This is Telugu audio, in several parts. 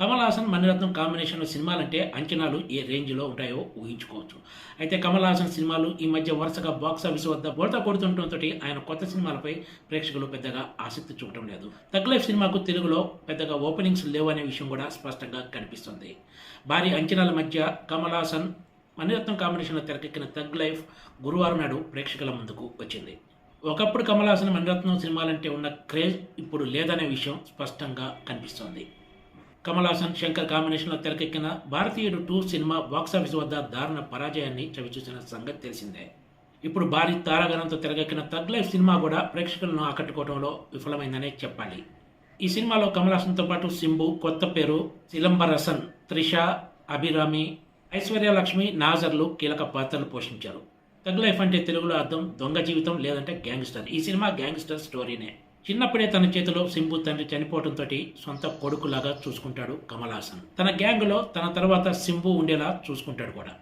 కమల్ హాసన్ మణిరత్నం కాంబినేషన్ సినిమాలంటే అంచనాలు ఏ రేంజ్లో ఉంటాయో ఊహించుకోవచ్చు. అయితే కమల్ హాసన్ సినిమాలు ఈ మధ్య వరుసగా బాక్స్ ఆఫీస్ వద్ద బోల్తా కొడుతుండటంతో ఆయన కొత్త సినిమాలపై ప్రేక్షకులు పెద్దగా ఆసక్తి చూపడం లేదు. తగ్ లైఫ్ సినిమాకు తెలుగులో పెద్దగా ఓపెనింగ్స్ లేవు అనే విషయం కూడా స్పష్టంగా కనిపిస్తుంది. భారీ అంచనాల మధ్య కమల్ హాసన్ మణిరత్నం కాంబినేషన్లో తెరకెక్కిన తగ్ లైఫ్ గురువారం నాడు ప్రేక్షకుల ముందుకు వచ్చింది. ఒకప్పుడు కమల్ హాసన్ మణిరత్నం సినిమాలంటే ఉన్న క్రేజ్ ఇప్పుడు లేదనే విషయం స్పష్టంగా కనిపిస్తోంది. కమల్ హాసన్ శంకర్ కాంబినేషన్లో తెరకెక్కిన భారతీయుడు టూ సినిమా బాక్సాఫీస్ వద్ద దారుణ పరాజయాన్ని చవిచూసిన సంగతి తెలిసిందే. ఇప్పుడు భారీ తారాగణంతో తెరకెక్కిన తగ్ లైఫ్ సినిమా కూడా ప్రేక్షకులను ఆకట్టుకోవడంలో విఫలమైందనే చెప్పాలి. ఈ సినిమాలో కమల్ హాసన్తో పాటు సింబు కొత్త పేరు సిలంబరసన్ త్రిష అభిరామి ఐశ్వర్య లక్ష్మి నాజర్లు కీలక పాత్రలు పోషించారు. తగ్ లైఫ్ అంటే తెలుగులో అర్థం దొంగ జీవితం లేదంటే గ్యాంగ్స్టర్. ఈ సినిమా గ్యాంగ్స్టర్ స్టోరీనే. చిన్నప్పుడే తన చేతిలో సింబు తండ్రి చనిపోవడంతో సొంత కొడుకులాగా చూసుకుంటాడు కమలాసన్. తన గ్యాంగ్లో తన తర్వాత సింబు ఉండేలా చూసుకుంటాడు కూడా.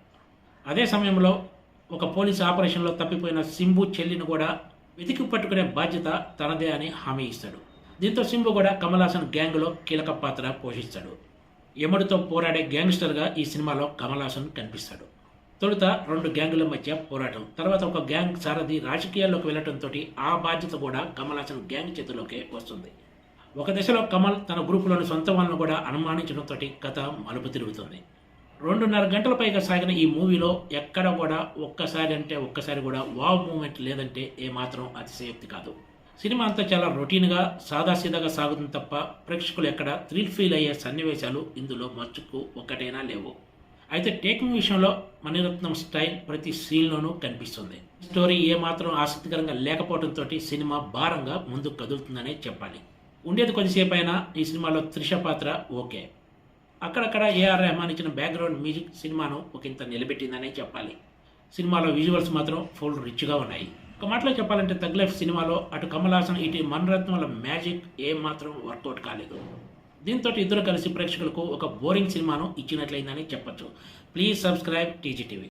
అదే సమయంలో ఒక పోలీస్ ఆపరేషన్లో తప్పిపోయిన సింబు చెల్లిని కూడా వెతికి పట్టుకునే బాధ్యత తనదే అని హామీ ఇస్తాడు. దీంతో సింబు కూడా కమలాసన్ గ్యాంగ్లో కీలక పాత్ర పోషిస్తాడు. యముడితో పోరాడే గ్యాంగ్స్టర్గా ఈ సినిమాలో కమలాసన్ కనిపిస్తాడు. తొలుత రెండు గ్యాంగుల మధ్య పోరాటం. తర్వాత ఒక గ్యాంగ్ సారథి రాజకీయాల్లోకి వెళ్ళడంతో ఆ బాధ్యత కూడా కమల్ హాసన్ గ్యాంగ్ చేతిలోకి వస్తుంది. ఒక దశలో కమల్ తన గ్రూపులోని సొంత వాళ్ళను కూడా అనుమానించడంతో కథ మలుపు తిరుగుతుంది. రెండున్నర గంటల పైగా సాగిన ఈ మూవీలో ఎక్కడ కూడా ఒక్కసారి అంటే ఒక్కసారి కూడా వావ్ మూమెంట్ లేదంటే ఏమాత్రం అతిశయోక్తి కాదు. సినిమా అంతా చాలా రొటీన్గా సాదాసీదాగా సాగుతుంది తప్ప ప్రేక్షకులు ఎక్కడ థ్రిల్ ఫీల్ అయ్యే సన్నివేశాలు ఇందులో మచ్చుకు ఒక్కటైనా లేవు. అయితే టేకింగ్ విషయంలో మణిరత్నం స్టైల్ ప్రతి సీన్లోనూ కనిపిస్తుంది. స్టోరీ ఏమాత్రం ఆసక్తికరంగా లేకపోవడంతో సినిమా భారంగా ముందుకు కదులుతుందనే చెప్పాలి. ఉండేది కొద్దిసేపు అయినా ఈ సినిమాలో త్రిష పాత్ర ఓకే. అక్కడక్కడ ఏఆర్ రెహమాన్ ఇచ్చిన బ్యాక్గ్రౌండ్ మ్యూజిక్ సినిమాను ఒక ఇంత నిలబెట్టిందనే చెప్పాలి. సినిమాలో విజువల్స్ మాత్రం ఫుల్ రిచ్గా ఉన్నాయి. ఒక మాటలో చెప్పాలంటే తగ్లైఫ్ సినిమాలో అటు కమల్ హాసన్ ఇటు మణిరత్నంల మ్యాజిక్ ఏమాత్రం వర్కౌట్ కాలేదు. దీంతో ఇద్దరు కలిసి ప్రేక్షకులకు ఒక బోరింగ్ సినిమాను ఇచ్చినట్లయిందని చెప్పచ్చు. Please subscribe TGTV